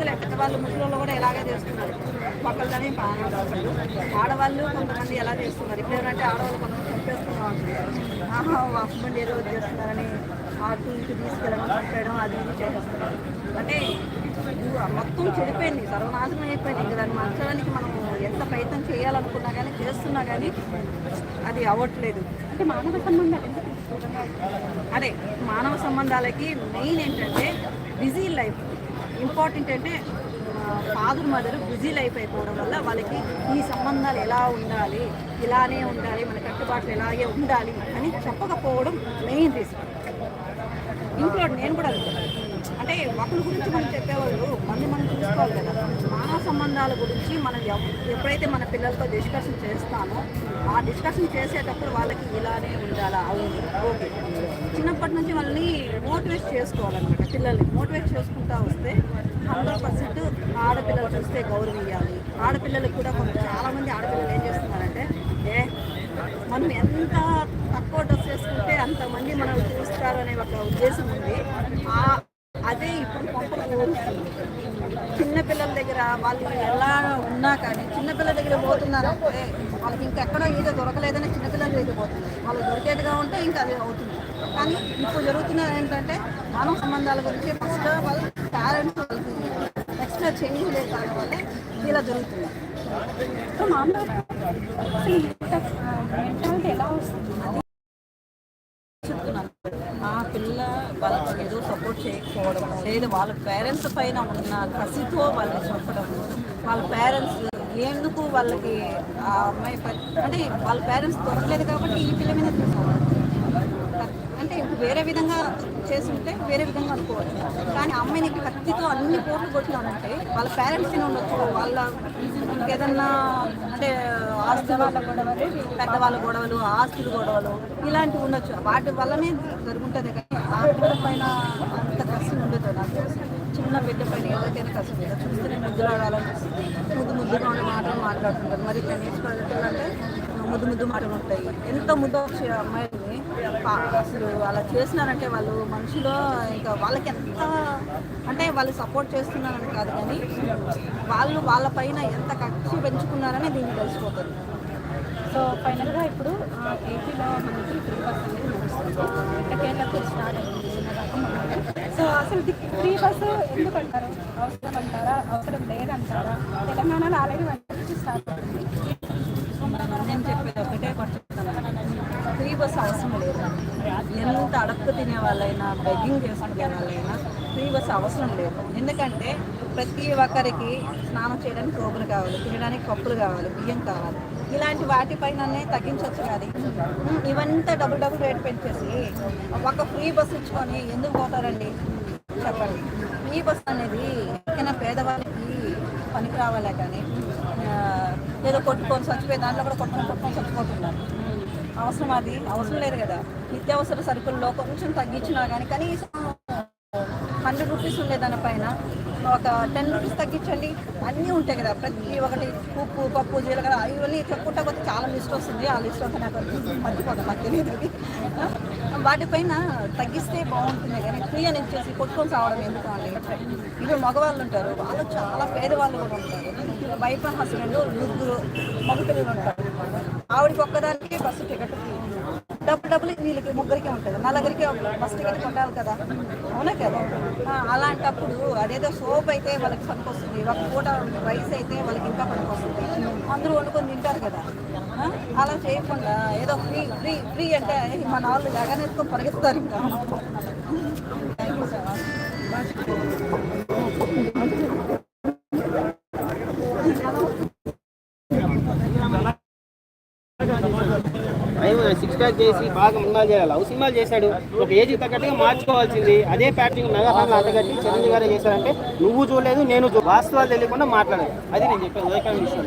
లేదులే పెద్దవాళ్ళు ముసలిలో కూడా ఇలాగే చేస్తున్నారు. ఒకళ్ళని ఆడవాళ్ళు కొంతమంది ఎలా చేస్తున్నారు? ఇప్పుడు ఏంటంటే ఆడవాళ్ళు కొంతమంది చంపేస్తున్నాం ఆహా హస్బెండ్ ఏదో చేస్తున్నారని అటు ఇటు తీసుకెళ్ళడం చంపేయడం అది ఇది చేసేస్తున్నారు అంటే మొత్తం చెడిపోయింది. సర్వనాశనం అయిపోయింది. ఇంకా దాన్ని మార్చడానికి మనం ఎంత ప్రయత్నం చేయాలనుకున్నా కానీ చేస్తున్నా కానీ అది అవ్వట్లేదు. అంటే మానవ సంబంధాలు అదే మానవ సంబంధాలకి మెయిన్ ఏంటంటే బిజీ లైఫ్. ఇంపార్టెంట్ అంటే ఫాదర్ మదర్ బిజీ లైఫ్ అయిపోవడం వల్ల వాళ్ళకి ఈ సంబంధాలు ఎలా ఉండాలి ఇలానే ఉండాలి మన కట్టుబాట్లు ఎలాగే ఉండాలి అని చెప్పకపోవడం మెయిన్ రీజన్. ఇంట్లో నేను కూడా అనుకున్నాను. అంటే ఒకరి గురించి మనం చెప్పేవాళ్ళు మంది మనం చూసుకోవాలి కదా. మానవ సంబంధాల గురించి మనం ఎప్పుడైతే మన పిల్లలతో డిస్కషన్ చేస్తామో ఆ డిస్కషన్ చేసేటప్పుడు వాళ్ళకి ఇలానే ఉండాలా? అవును. ఓకే. చిన్నప్పటి నుంచి వాళ్ళని మోటివేట్ చేసుకోవాలన్నమాట పిల్లల్ని. మోటివేట్ చేసుకుంటా వస్తే హండ్రెడ్ పర్సెంట్ ఆడపిల్లలు చూస్తే గౌరవం ఇవ్వాలి ఆడపిల్లలకు కూడా కొంత చాలామంది ఆడపిల్లలు ఏం చేస్తున్నారంటే ఏ మనం ఎంత తక్కువ డ్రెస్ వేసుకుంటే అంతమంది మనం చూస్తారు అనే ఒక ఉద్దేశం ఉంది. ఆ చిన్నపిల్లల దగ్గర వాళ్ళు ఎలా ఉన్నా కానీ చిన్న పిల్లల దగ్గర పోతున్నారంటే వాళ్ళకి ఇంకెక్కడో ఏదో దొరకలేదని చిన్నపిల్లల దగ్గర పోతున్నారు. వాళ్ళు దొరికేట్టుగా ఉంటే ఇంకా అది అవుతుంది. కానీ ఇప్పుడు జరుగుతున్నది ఏంటంటే మానవ సంబంధాల గురించి ఫస్ట్ వాళ్ళు పేరెంట్స్ వాళ్ళకి ఎక్స్ట్రా చేంజ్ లేదు కానీ ఇలా జరుగుతుంది. సో మామూలు మెంటాలిటీ ఎలా వస్తుంది? చెప్తున్నాను. ఆ పిల్ల వాళ్ళకి ఏదో చేయకపోవడం లేదు. వాళ్ళ పేరెంట్స్ పైన ఉన్న కసితో వాళ్ళని చెప్పడం వాళ్ళ పేరెంట్స్ ఎందుకు వాళ్ళకి ఆ అమ్మాయి అంటే వాళ్ళ పేరెంట్స్ దొరకలేదు కాబట్టి ఈ పిల్ల మీద అంటే వేరే విధంగా చేస్తుంటే వేరే విధంగా అనుకోవచ్చు. కానీ అమ్మాయినికి అమ్మాయిని కత్తితో అన్ని కోట్లు కొట్టినానంటే వాళ్ళ పేరెంట్స్ ఉండొచ్చు. వాళ్ళ ఇంకేదన్నా అంటే ఆస్తుల వాళ్ళ గొడవలు పెద్దవాళ్ళ గొడవలు ఆస్తుల గొడవలు ఇలాంటివి ఉండొచ్చు. వాటి వల్లనే జరుగుతుంది కానీ ఆ పిల్లల పైన అంత కష్టం ఉండదు నాకు తెలిసి చిన్న బిడ్డ పైన ఎవరికైనా కష్టం ఉండదు చూస్తేనే ముద్దులాడాలనిపిస్తుంది ముద్దు ముద్దుగా ఉండే మాటలు మాట్లాడుతుంటారు. మరి ఇక్కడ అంటే ముద్దు ముద్దు మాటలు ఉంటాయి. ఎంత ముద్దు వచ్చే అమ్మాయిని అసలు అలా చేసినారంటే వాళ్ళు మనిషిలో ఇంకా వాళ్ళకి ఎంత అంటే వాళ్ళు సపోర్ట్ చేస్తున్నారని కాదు కానీ వాళ్ళు వాళ్ళ పైన ఎంత ఖర్చు పెంచుకున్నారని దీన్ని తెలిసిపోతుంది. సో ఫైనల్గా ఇప్పుడు ఏపీలో మనకి ఫ్రీ బస్ అనేది నడుస్తుంది ఎట్టకేళ్ళకు స్టార్ట్ అయింది నిన్న దాకా మొన్న. సో అసలు ఫ్రీ బస్సు ఎందుకు అంటారు? అవసరం అంటారా? అవసరం లేదంటారా తెలంగాణలో ఆల్రెడీ వచ్చి స్టార్ట్ నేను చెప్పేది ఒకటే పట్టుకున్నాను ఫ్రీ బస్సు అవసరం లేదు. ఎంత అడక్కు తినే వాళ్ళైనా బెగ్గింగ్ చేసుకునే వాళ్ళైనా ఫ్రీ బస్సు అవసరం లేదు. ఎందుకంటే ప్రతి ఒక్కరికి స్నానం చేయడానికి రోగులు కావాలి తినడానికి కప్పులు కావాలి బియ్యం కావాలి. ఇలాంటి వాటిపైననే తగ్గించవచ్చు కానీ ఇవంతా డబుల్ డబుల్ రేట్ పెంచేసి ఒక ఫ్రీ బస్సు ఇచ్చుకొని ఎందుకు పోతారండి? చెప్పండి. ఈ బస్ అనేది ఎక్కడైనా పేదవాళ్ళకి పనికి రావాలే కానీ ఆ, ఏదో కొట్టుకొని చచ్చిపోయి దాంట్లో కూడా కొట్టుకొని కొట్టుకొని చచ్చిపోతున్నారు అవసరం అది అవసరం లేదు కదా. నిత్యావసర సరుకుల్లో కొంచెం తగ్గించినా కానీ కనీసం హండ్రెడ్ రూపీస్ ఉండే దానిపైన ఒక టెన్ రూపీస్ తగ్గించండి. అన్నీ ఉంటాయి కదా. ప్రతి ఒక్కటి ఉప్పు పప్పు జీలకర్ర ఇవన్నీ చెప్పుకుంటా పోతే చాలా లిస్ట్ వస్తుంది. ఆ లిస్ట్ అంతా నాకు మర్చిపోతాను నాకు తెలియదు వాటిపైన తగ్గిస్తే బాగుంటుంది కానీ ఫ్రీ అని ఇచ్చేసి కొట్టుకొని సావడం ఎందుకు అండి ఇప్పుడు మగవాళ్ళు ఉంటారు. వాళ్ళు చాలా పేదవాళ్ళు కూడా ఉంటారు. వైఫ్ హస్బెండ్ ముగ్గురు మగపిల్లలు ఉంటారు. ఆవిడకి ఒక్కదానికి బస్సు టికెట్ ఫ్రీ డబ్బులు వీళ్ళకి ముగ్గురికి ఉంటుంది. నలుగురికి ఒక బస్ టికెట్ కొట్టాలి కదా. అవునా కదా? అలాంటప్పుడు అదేదో సోప్ అయితే వాళ్ళకి పనికొస్తుంది. ఒక పూట రైస్ అయితే వాళ్ళకి ఇంకా పనికొస్తుంది. అందరూ వండుకొని తింటారు కదా. అలా చేయకుండా ఏదో ఫ్రీ ఫ్రీ ఫ్రీ అంటే మన వాళ్ళు లగనెత్తుకొని పరిగెత్తారు ఇంకా. ప్యాక్ చేసి బాగా సినిమాలు చేయాలి. లవ్ సినిమాలు చేశాడు. ఒక ఏజ్ తగ్గట్టుగా మార్చుకోవాల్సింది. అదే ప్యాటర్న్ మెగాఫాన్ అంతగట్టి చిరంజీవి గారే చేశారంటే నువ్వు చూడలేదు నేను చూ వాస్తవాలు తెలియకుండా మాట్లాడాలి. అది నేను చెప్పాను విషయం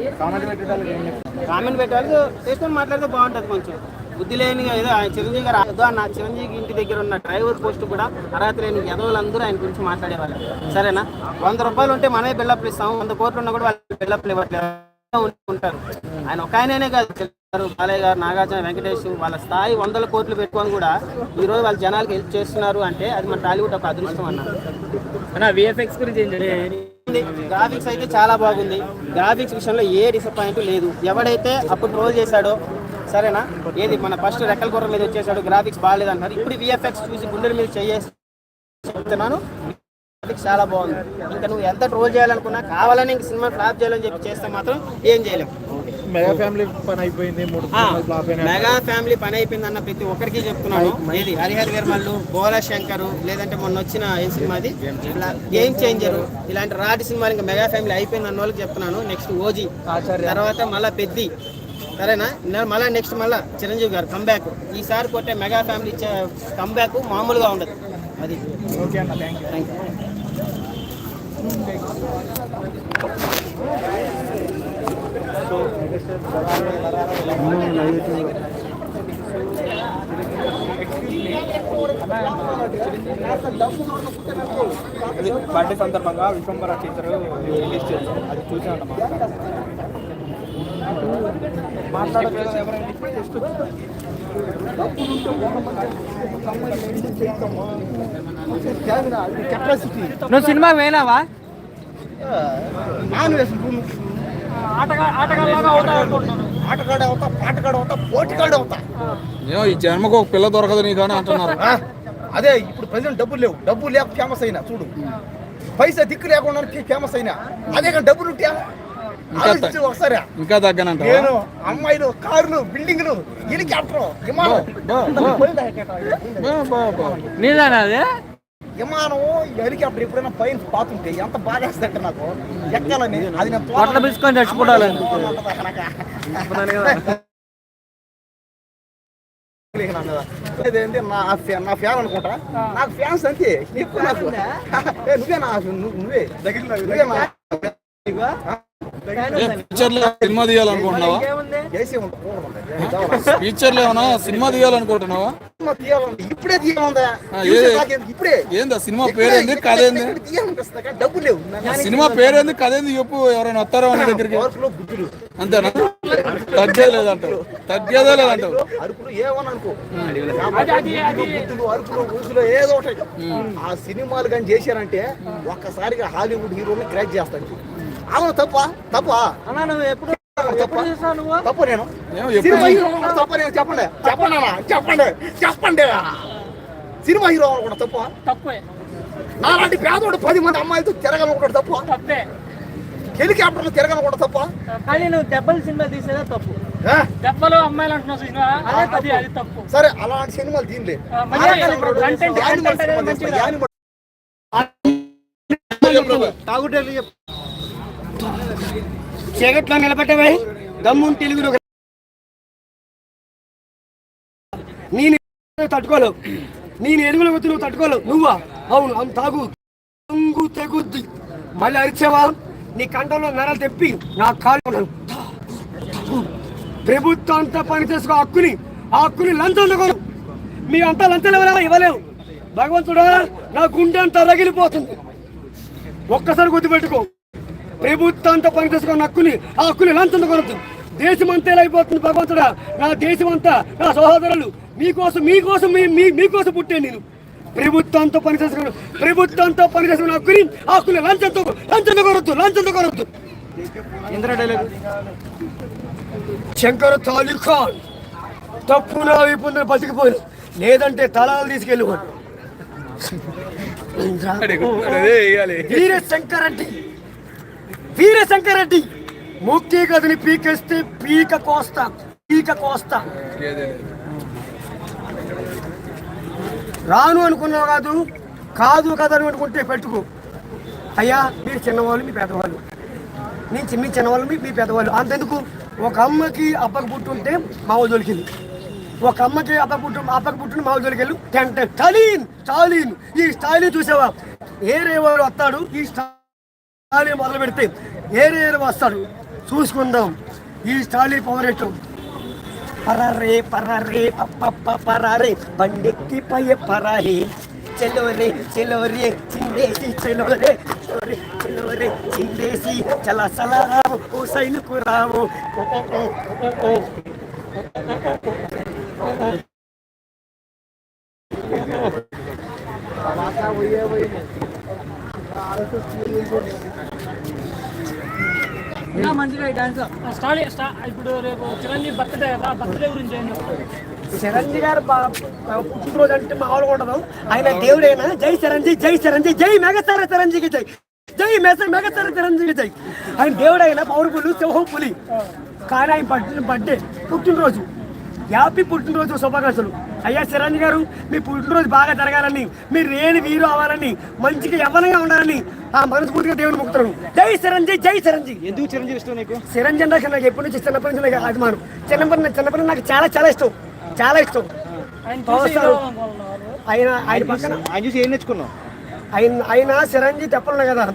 కామెంట్ పెట్టాలి చేసుకొని మాట్లాడితే బాగుంటుంది కొంచెం. బుద్ధి లేని ఏదో ఆయన చిరంజీవి గారు ఏదో అన్న చిరంజీవి ఇంటి దగ్గర ఉన్న డ్రైవర్ పోస్ట్ కూడా అర్హత లేని ఎదవులందరూ ఆయన గురించి మాట్లాడేవాళ్ళు. సరేనా? వంద రూపాయలు ఉంటే మనమే బిల్డప్ ఇస్తాం వంద కోట్లు ఉన్నా కూడా వాళ్ళు బిల్డప్ ఇవ్వట్లేదు. ఉంటారు. ఆయన ఒక ఆయననే కాదు. గారు బాలయ్య గారు నాగార్జున వెంకటేష్ వాళ్ళ స్థాయి వందల కోట్లు పెట్టుకొని కూడా ఈ రోజు వాళ్ళ జనాలకి హెల్ప్ చేస్తున్నారు అంటే అది మన టాలీవుడ్ ఒక అదృష్టం అన్నారు అన్న విఎఫ్ఎక్స్ గురించి గ్రాఫిక్స్ అయితే చాలా బాగుంది. గ్రాఫిక్స్ విషయంలో ఏ డిసప్పాయింట్ లేదు. ఎవడైతే అప్పుడు ట్రోల్ చేశాడో సరేనా? ఏది మన ఫస్ట్ రెక్కల కూర మీద వచ్చేసాడు గ్రాఫిక్స్ బాగాలేదు అంటారు ఇప్పుడు విఎఫ్ఎక్స్ చూసి గుండెల మీద చెప్తున్నాను గ్రాఫిక్స్ చాలా బాగుంది. ఇంకా నువ్వు ఎంత ట్రోల్ చేయాలనుకున్నా కావాలని ఇంక సినిమా ఫ్లాప్ చేయాలని చెప్పి చేస్తే మాత్రం ఏం చేయలేం. మెగా ఫ్యామిలీ పని అయిపోయింది మూడు మెగా ఫ్యామిలీ పని అయిపోయింది అన్న ప్రతి ఒక్కరికి చెప్తున్నాను. ఏది? హరిహర్ వీరమల్లు బోలా శంకర్ లేదంటే మొన్న వచ్చిన ఏ సినిమాది ఇలా గేమ్ చేంజర్ ఇలాంటి రాటి సినిమాలు ఇంకా మెగా ఫ్యామిలీ అయిపోయింది అన్న వాళ్ళకి చెప్తున్నాను. Next OG. తర్వాత మళ్ళా పెద్ది. సరేనా? మళ్ళా నెక్స్ట్ మళ్ళా చిరంజీవి గారు కంబ్యాక్ ఈసారి కొట్టే మెగా ఫ్యామిలీ కంబ్యాక్ మామూలుగా ఉండదు. అది. ఓకే అన్న థ్యాంక్ యూ థ్యాంక్ యూ అది బర్త్డే సందర్భంగా విశ్వంబర టీచర్ రిలీజ్ చేశారు. అది చూసాను మాట్లాడలేదు ఎవరైనా? ఇప్పుడే జస్ట్ నువ్వు సినిమా పోయినావా? ఆటగాడే అవుతా పాటగాడు అవుతా పోటీగాడు అవుతా. ఏమో ఈ జన్మకు ఒక పిల్ల దొరకదు నీకు అని అంటున్నారు. అదే ఇప్పుడు ప్రజెంట్ డబ్బులు లేవు. డబ్బులు లేక ఫేమస్ అయినా చూడు. పైసా దిక్కు లేకుండా ఫేమస్ అయినా అదే కానీ డబ్బులు ఉంటే ఆలోచించు ఒకసారి. ఇంకా తగ్గనంట నేను అమ్మాయిలు కార్లు బిల్డింగ్లు హెలికాప్టర్ విమానం. నీదేనా అది? విమానం హెలికాప్టర్ ఎప్పుడైనా పైన పాతుంటే ఎంత బాగా నాకు. ఎక్కాలని. అది నేను పొట్ల పిలుచుకొని చచ్చిపోవాలని. ఇదేంటి నా ఫ్యా- నా ఫ్యాన్ అనుకుంటా. నాకు ఫ్యాన్స్ అంతే. నాకు. నువ్వే నా నువ్వు- నువ్వే. నువ్వే నా సినిమా తీయాలనుకుంటున్నావా? ఫ్యూచర్లో ఏమన్నా సినిమా తీయాలనుకుంటున్నావా? సినిమా తీయాలంటే ఇప్పుడే తీయాలందా ఇప్పుడే. ఏందా సినిమా పేరేంది? కానీ డబ్బు లేవు. సినిమా పేరేంది? కథేంది చెప్పు ఎవరైనా వస్తారో అని దగ్గరికి? అంతేనా? తగ్గేది లేదంటావు తగ్గేదే లేదంటావు ఊసులు ఏదో ఒకటి. ఆ సినిమాలు కానీ చేశారంటే ఒక్కసారిగా హాలీవుడ్ హీరోని క్రాక్ చేస్తాడు అవును తప్ప? తప్ప? అన్నా నువ్వు ఎప్పుడు తప్ప? నేను. తప్ప నేను చెప్పండి చెప్పండి అన్న చెప్పండి చెప్పండి. సినిమా హీరో కూడా తప్ప? తప్పే. నాలాంటి పేదోడు పది మంది అమ్మాయిలతో తిరగలనుకుంటాడు తప్ప? తప్పే. హెలికాప్టర్లో తిరగలనుకుంటా తప్ప? కానీ నువ్వు దెబ్బల సినిమా తీసేదే తప్పు? దెబ్బలు అమ్మాయిలు అంటున్నావు చూసినా అది అది తప్పు. సరే అలాంటి సినిమాలు దీనిలే. ఆ, మంచిగా ఇప్పుడు content- యానిమల్ content సినిమా అనేది చేస్తా, మంచిగా. యానిమల్ చీకట్లో నిలబెట్టవే దమ్ము తెలుగులో నేను తట్టుకోలేవు. నేను ఎరుగుల వచ్చి నువ్వు తట్టుకోలేవు. నువ్వా? అవును అవును తాగు. తంగు తెగుద్ది. మళ్ళీ అరిచేవా? నీ కంఠంలో నరాలు తెప్పి నా కాలు ప్రభుత్వం అంతా పని చేసుకో హక్కుని ఆ హక్కుని లంచం ఉండకూడదు మీ అంతా లంచాలు ఎవరైనా ఇవ్వలేవు. భగవంతుడా నా గుండె అంతా రగిలిపోతుంది. ఒక్కసారి గుర్తుపెట్టుకో. ప్రభుత్వం అంతా పని చేసుకున్న హక్కుని ఆ హక్కుని లంచం కొనద్దు దేశం అంతా అయిపోతుంది భగవంతుడా. నా దేశం అంతా నా సహోదరులు మీకోసం మీకోసం మీ మీ- మీకోసం పుట్టాను నేను. ప్రభుత్వంతో పని చేసుకున్న ప్రభుత్వంతో పని చేసుకున్న హక్కుని ఆ హక్కుని లంచంతో లంచంతో కొనొద్దు లంచంతో కొనొద్దు ఇంద్ర డైలాగ్ శంకర్ తాలీ ఖాన్ తప్పు నా వైపు ఉందని బతికిపోయిన లేదంటే తలాలు తీసుకెళ్ళిపోయి వీర శంకరెడ్డి వీర శంకరెడ్డి ముక్తి గదిని పీకేస్తే పీక కోస్తా పీక కోస్తా. రాను అనుకున్నావు కాదు కాదు కదా అని అనుకుంటే పెట్టుకో. అయ్యా మీరు చిన్నవాళ్ళు మీ పెద్దవాళ్ళు. నేను చిన్న చిన్నవాళ్ళు మీ పెద్దవాళ్ళు. అంతెందుకు? ఒక అమ్మకి అప్పకి పుట్టుంటే మా దొరికింది ఒక అమ్మకి అప్పకి పుట్టు అప్పకి పుట్టిన మా వదిలికెళ్ళు టెంట స్టాలిన్ స్టాలిన్. ఈ స్టాలిన్ చూసావా? ఏరే వాడు వస్తాడు? ఈ స్టాలిన్ మొదలు పెడితే ఏరే వస్తాడు? చూసుకుందాం. ఈ స్టాలి పవర్ ఎట్టు? పరారే పరారే పప్ప పరారే బండెక్కి పయ్య పరారే. చెలోరే చెలోరే చిందేసి చెలోరే చెలోరే చెలోరే చిందేసి చల చల రావు ఓ సైలుకు రావు. ఓ, ఓ, ఓ, ఓ, ఓ. స్టార్ట్ ఇప్పుడు రేపు చిరంజీవి బర్త్డే కదా బర్త్డే గురించి చిరంజీవి గారు పుట్టినరోజు అంటే మామూలుగా ఉండదు. ఆయన దేవుడైనా? జై చిరంజీవి జై చిరంజీవి జై మెగస్తార చిరంజీవి జై. జై మెస మెగస్తార చిరంజీవి జై. ఆయన దేవుడైన పౌరుపులు సింహం పులి కానీ ఆయన బర్త్డే బర్త్డే పుట్టినరోజు. హ్యాపీ పుట్టినరోజు శుభాకాంక్షలు. అయ్యా చిరంజీవి గారు మీ పుట్టినరోజు బాగా జరగాలని మీరు రేణి వీరు అవ్వాలని మంచిగా యవ్వనంగా ఉండాలని ఆ మనస్ఫూర్తిగా దేవుని ముక్తారు జై చిరంజీవి జై చిరంజీవి ఎందుకు చిరంజీవి ఇష్టం నీకు? చిరంజీవి అంటే నాకు ఎప్పటి నుంచి చిన్నప్పటి నుంచి నాకు అభిమానం. చిన్నప్పటి చిన్నప్పటి నాకు చాలా చాలా ఇష్టం. చాలా ఇష్టం. ఆయన. ఆయన ఆయన పక్కన ఆయన చూసి ఏం నేర్చుకున్నావు? ఆయన ఆయన చిరంజీవి తెప్పలున్నాయి కదా.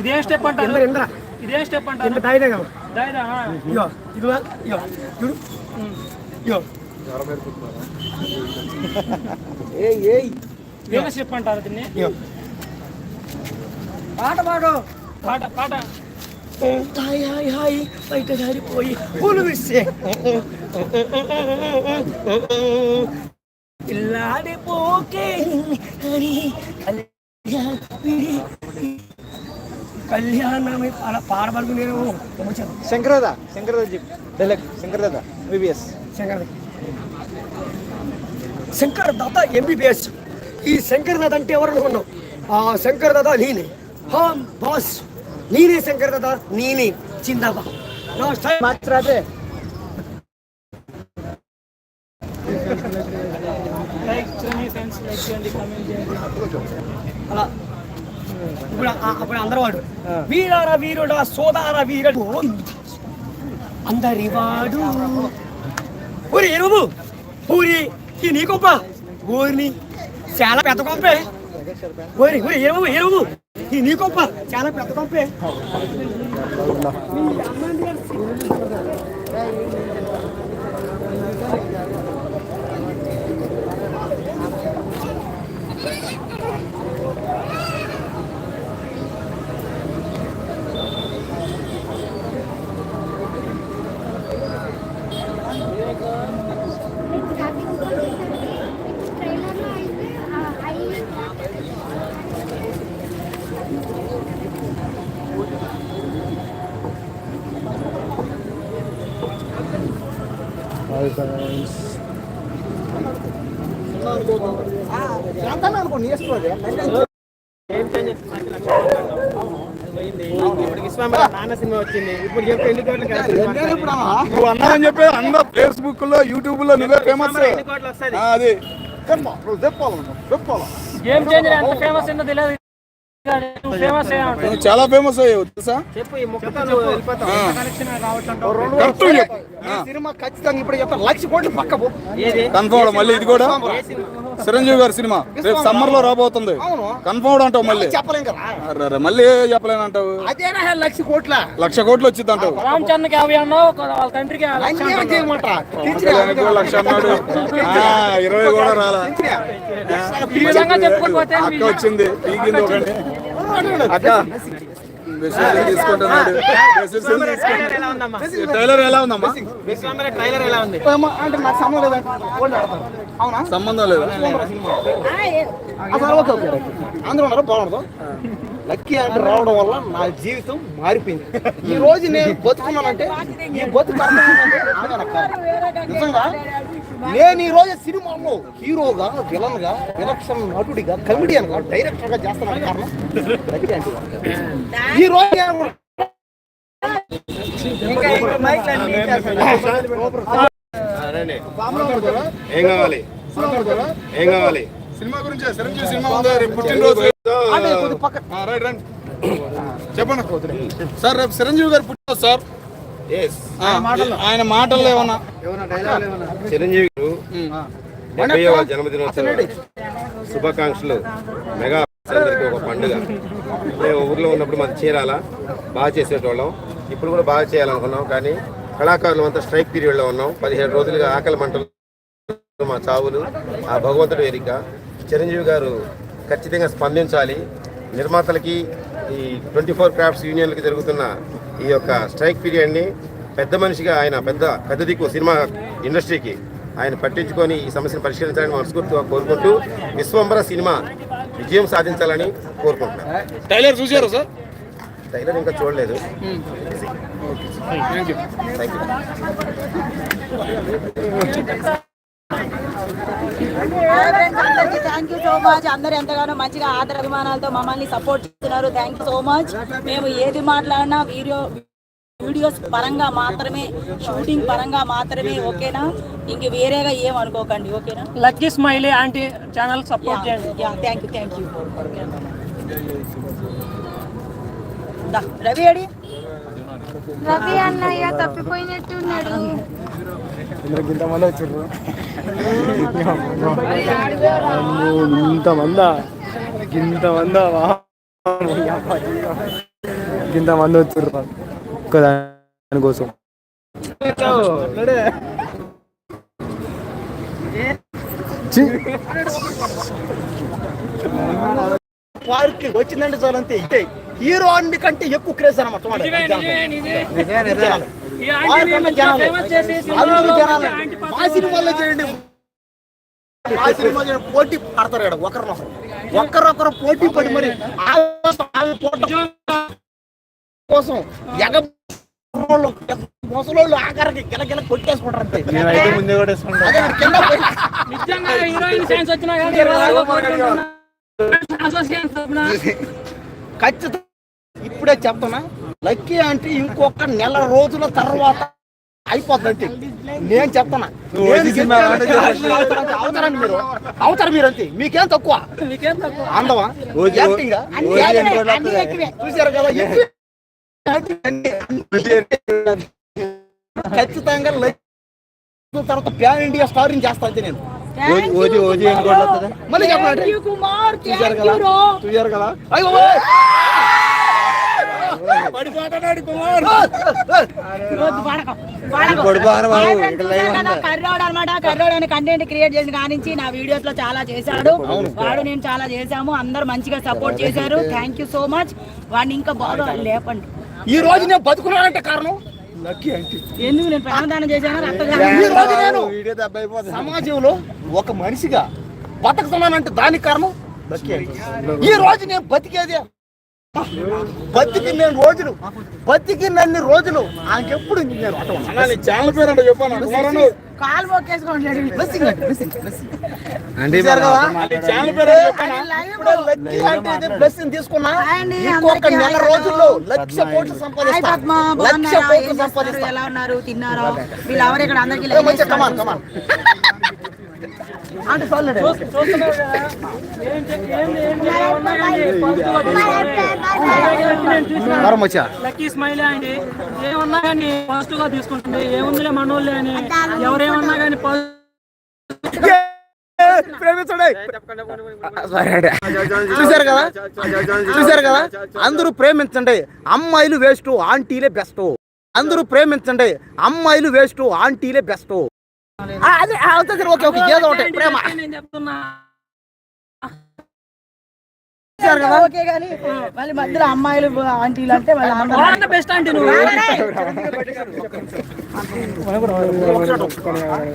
ఇదేం స్టెప్ అంటారు? ఇంద్ర ఇదేం స్టెప్ అంటారు? ఇంద్ర తాయిదే కదా. దాయిదా ఇగో ఇది ఇగో చూడు. ఇగో ఏయ్ ఏయ్ ఇదేం స్టెప్ అంటారు దీన్ని ఇగో పాట పాడు పాట పాట హాయ్ హాయ్ హాయ్ బయట జారిపోయి పూలు విస్తే ఇల్లాడిపోకే హరి కళ్యాణి కళ్యాణమే పాడ పాడబడుకు నేను వచ్చాను శంకరదా శంకరదా చెప్పు dialogue Shankar Dada BBS Shankar Shankar Dada MBBS ఈ శంకర్ దాత అంటే ఎవరు అనుకున్నావు? ఆ శంకర్ దాత నేనే. హా బాస్. నేనే శంకర్ దాత నేనే చిందాబా చేయండి అలా. ఇప్పుడు అప్పుడు అందరూ వాడు. వీరార వీరుడా సోదార వీరుడు. అందరి వాడు ఊరి ఎరువు ఊరి ఈ నీ గొప్ప. ఊరిని చాలా పెద్ద గొప్పే. ఊరి ఊరి ఎరువు ఎరువు ఈ నీ గొప్ప చాలా పెద్ద గొప్పే. ట్రైలర్లో అయితే ఐ ఇప్పుడు విశ్వామిత్ర నాన్న సినిమా వచ్చింది. ఇప్పుడు చెప్పు ఎన్ని కోట్లు ఖర్చు నువ్వు అన్నారని చెప్పి అందరూ ఫేస్బుక్లో యూట్యూబ్లో నువ్వే ఫేమస్ ఎన్ని కోట్లు వస్తుంది అది. గేమ్ చేంజర్ ఎంత ఫేమస్ ఏందో తెలియదు. నువ్వు ఫేమస్ నువ్వు చాలా ఫేమస్ అయ్యావు తెలుసా? చెప్పు ఈ ముక్కతో నువ్వు వెళ్ళిపోతావు. కనెక్షన్ కావట్లేదు కరెక్ట్ చెప్పు. ఈ సినిమా ఖచ్చితంగా ఇప్పుడు చెప్తాను. లక్ష కోట్లు పక్క కన్ఫర్మ్ మళ్ళీ ఇది కూడా? చిరంజీవి గారి సినిమా. రేపు సమ్మర్లో రాబోతుంది. అవును. కన్ఫర్మ్ అంటావు మళ్ళీ. చెప్పలేం కదా. మళ్ళీ చెప్పలేను అంటావు అదేనా లక్ష కోట్ల? లక్ష కోట్లు వచ్చింది అంటావు రామ్ చరణ్కి యాభై అన్నావు వాళ్ళ తండ్రికి లక్ష అన్నాడు. ఇరవై కూడా రాలా. ఈ విధంగా చెప్పుకుంటూ పోతే అక్క వచ్చింది. అక్క తీసుకుంటున్నాడు. డెసిషన్ ట్రైలర్ ఎలా ఉందమ్మా? టైలర్ ఎలా ఉందమ్మా? ట్రైలర్ ఎలా ఉంది? అంటే నాకు సంబంధం ఆడతాను. అవునా? సంబంధం లేదు? అసలు ఓకే ఓకే రైట్. అందరూ ఉన్నారు బాగుండదు లక్కీ అంటే రావడం వల్ల నా జీవితం మారిపోయింది. ఈ రోజు నేను బతుకున్నానంటే ఈ బతుకు. నిజంగా నేను ఈ రోజు సినిమాలో హీరోగా విలన్గా విలక్షణ నటుడిగా కమిడియన్గా డైరెక్టర్గా చేస్తాను కారణం ఈ రోజు ఏం కావాలి? ఏం కావాలి? సినిమా గురించి చిరంజీవి సినిమా ఉంది? రేపు పుట్టినరోజు చెప్పండి సార్ రేపు చిరంజీవి గారు పుట్టినరోజు సార్. ఆయన మాటల్లో. ఏమన్నా? చిరంజీవి గారు డెబ్బైవ జన్మదినోత్సవ శుభాకాంక్షలు మెగా అందరికీ ఒక పండుగ. మేము ఊర్లో ఉన్నప్పుడు మాది చీరాల బాగా చేసేటోళ్ళం. ఇప్పుడు కూడా బాగా చేయాలనుకున్నాం కానీ కళాకారులు అంతా స్ట్రైక్ పీరియడ్లో ఉన్నాం. పదిహేడు రోజులుగా ఆకలి మంటలు మా చావులు ఆ భగవంతుడు ఎరిక చిరంజీవి గారు ఖచ్చితంగా స్పందించాలి. నిర్మాతలకి ఈ ట్వంటీ ఫోర్ క్రాఫ్ట్స్ యూనియన్లకి జరుగుతున్న ఈ యొక్క స్ట్రైక్ పీరియడ్ని పెద్ద మనిషిగా ఆయన పెద్ద పెద్ద దిక్కు సినిమా ఇండస్ట్రీకి ఆయన పట్టించుకొని ఈ సమస్యను పరిష్కరించాలని మనస్ఫూర్తిగా కోరుకుంటూ విశ్వంబర సినిమా విజయం సాధించాలని కోరుకుంటున్నాను. టైలర్ చూసారా సార్? టైలర్ ఇంకా చూడలేదు. Thank you thank you so much అందరు ఎంతగానో మంచిగా ఆదర అభిమానాలతో మమ్మల్ని సపోర్ట్ చేస్తున్నారు. థ్యాంక్ యూ సో మచ్ మేము ఏది మాట్లాడినా వీడియో వీడియోస్ పరంగా మాత్రమే షూటింగ్ పరంగా మాత్రమే ఓకేనా? ఇంక వేరేగా ఏం అనుకోకండి ఓకేనా? Lucky smiley aunty channel support చేయండి. Thank you thank you Ravi అడి రవి అన్నయ్య తప్పిపోయినట్టున్నాడు. ఇంతమంది వచ్చారు ఇంతమందా? ఇంతమందా? ఇంతమంది వచ్చారు ఒక్క దానికోసం పార్క్ వచ్చిందంటే చాలు అంతే ఇదే హీరో అన్ని కంటే ఎక్కువ క్రేజ్ అనమాట మా సినిమాల్లో చేయండి. మా సినిమా. పోటీ పడతారు ఇక్కడ ఒకరినొకరు ఒకరొకరు పోటీ పడి మరి ఆ- ఆ పోటీ కోసం ఎగ ముసలోళ్ళు ఆఖరికి గిలగిల కొట్టేసుకుంటారు అంతే. నిజంగా హీరోయిన్ వచ్చినా ఖచ్చితంగా ఇప్పుడే చెప్తున్నా లక్కీ అంటే ఇంకొక నెల రోజుల తర్వాత అయిపోతుంది అంతే నేను చెప్తున్నా అవుతారండి మీరు అవుతారు మీరు అంతే. మీకేం తక్కువ? మీకేం తక్కువ? అందమా? యాక్టింగ్ చూసారు కదా ఖచ్చితంగా తర్వాత ప్యాన్ ఇండియా స్టారింగ్ చేస్తా అంతే నేను. మళ్ళీ చెప్పండి కుమార్. చూసారు కదా? చూసారు కదా? అయ్యో కర్రోడు అనమాట కర్రోడు అని కంటెంట్ క్రియేట్ చేసిన కానించి నా వీడియోస్లో చాలా చేశాడు వాడు నేను చాలా చేశాము అందరు మంచిగా సపోర్ట్ చేశారు థ్యాంక్ యూ సో మచ్ వాడిని ఇంకా బాగా లేపండి ఈ రోజు నేను బతుకున్నానంటే కారణం ఎందుకు నేను ప్రాణదానం చేశాను సమాజంలో ఒక మనిషిగా బతుకుతున్నానంటే దానికి కారణం ఈ రోజు నేను బతికేది బతికి నేను రోజులు బతికి నన్ని రోజులు ఆయనకెప్పుడు నేను అటువంటి ఛానల్ పేరు అంటే చెప్పాను కాలు మొక్కేసుకోండి? ఛానల్ పేరు బ్లెస్సింగ్ తీసుకున్నా. అండి, ఇంకొక అందరికీ నెల హాయ్ రోజుల్లో లక్ష కోట్లు హాయ్ సంపాదిస్తా. పద్మ లక్ష బాగున్నారా? కోట్లు ఏం చేస్తున్నారు? సంపాదిస్తా. ఎలా ఉన్నారు? తిన్నారా? వీళ్ళు ఎవరు ఇక్కడ? అందరికి ఏ, మంచిగా కమాన్ కమాన్. అంటే లక్కీ స్మైల్ అండి. ఏమన్నా కానీ పాజిటివ్గా తీసుకుంటుంది. ఏముందిలే మనోళ్ళే అని. ఎవరేమన్నా కానీ ప్రేమించండి. చూసారు కదా? చూసారు కదా? అందరూ ప్రేమించండి. అమ్మాయిలు వేస్ట్ ఆంటీలే బెస్ట్. అందరూ ప్రేమించండి. అమ్మాయిలు వేస్ట్ ఆంటీలే బెస్ట్. అదే అవుతుంది ఓకే ఓకే ఏదో ఒకటి ప్రేమ. ఓకే కానీ మళ్ళీ మధ్యలో అమ్మాయిలు ఆంటీలు అంటే బెస్ట్ అంటే నువ్వు.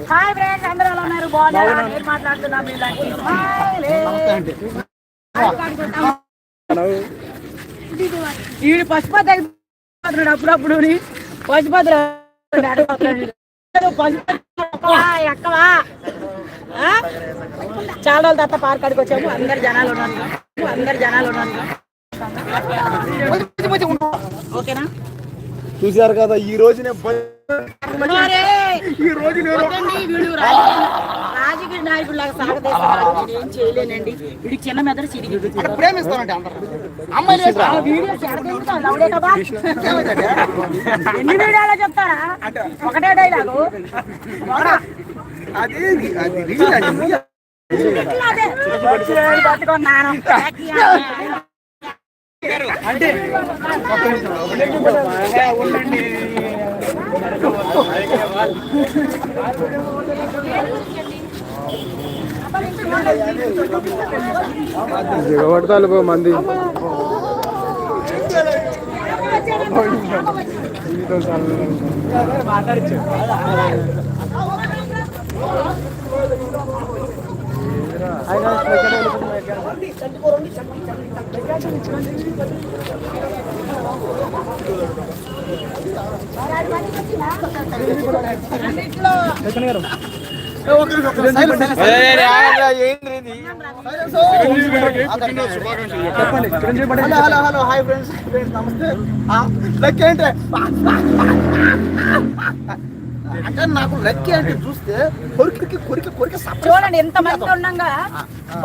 హాయ్ ఫ్రెండ్స్ అందరూ ఎలా ఉన్నారు? బాగున్నారా? నేను మాట్లాడుతున్నా పశుపతి అప్పుడప్పుడు పశుపతి ఎక్కవా ఆ? చాలా రోజుల తర్వాత పార్క్ కాడికి వచ్చాము. అందరు జనాలు ఉన్నారు. అందరు జనాలు ఉన్నారు. ఓకేనా? చూసారు కదా ఈ రోజు! ఈ రోజు రాజకీయ నాయకుడు లాగా ఏం చేయలేనండి. వీడికి చిన్న మెదడు చిరిగి అందరు? ఎన్ని వీడియోలో చెప్తారా? ఒకటే డైలాగు. అది అది రీల్ పట్టుకున్నాను పడతాను మంది. ఆయన చెప్పండి. Hello hello hi friends friends నమస్తే లెక్క ఏంటి అంటే నాకు లక్కీ అంటే చూస్తే కొరికి కొరికి కొరికి చూడండి ఎంత మంది ఉండగా?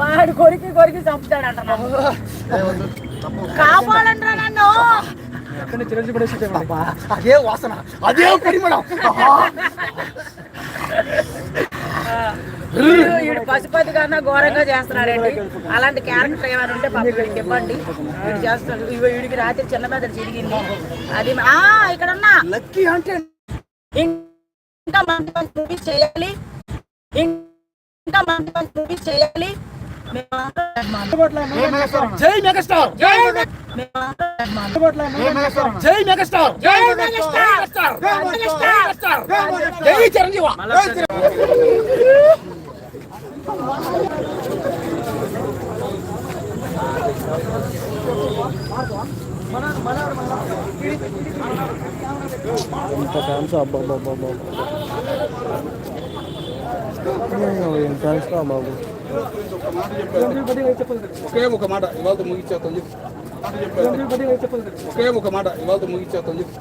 వాడు కొరికి కొరికి చంపుతాడు అంట కాపాడంటారా నన్ను. అబ్బా, అదే వాసన. అదే పరిమళం. వీడు పశుపతి కన్నా ఘోరంగా చేస్తున్నాడండి. అలాంటి క్యారెక్టర్ ఏమైనా ఉంటే పాపం వీడికి ఇవ్వండి. వీడు చేస్తాడు ఇగో వీడికి రాత్రి చిన్న మీద చిరిగింది. అది ఆ ఇక్కడ ఉన్నా లక్కీ అంటే ఇంకా మంచి మంచి మూవీస్ చేయాలి. ఇంకా మంచి మంచి మూవీస్ చేయాలి జై మెగాస్టార్. జై మె- మేమందరం జై మెగాస్టార్. జై మెగాస్టార్! మెగాస్టార్! జై చిరంజీవి ఒకే ఒక మాట ఇవాళ ముగించేస్తాం చెప్పి ఒకే ఒక మాట ఇవాళ ముగించేస్తాం చెప్పి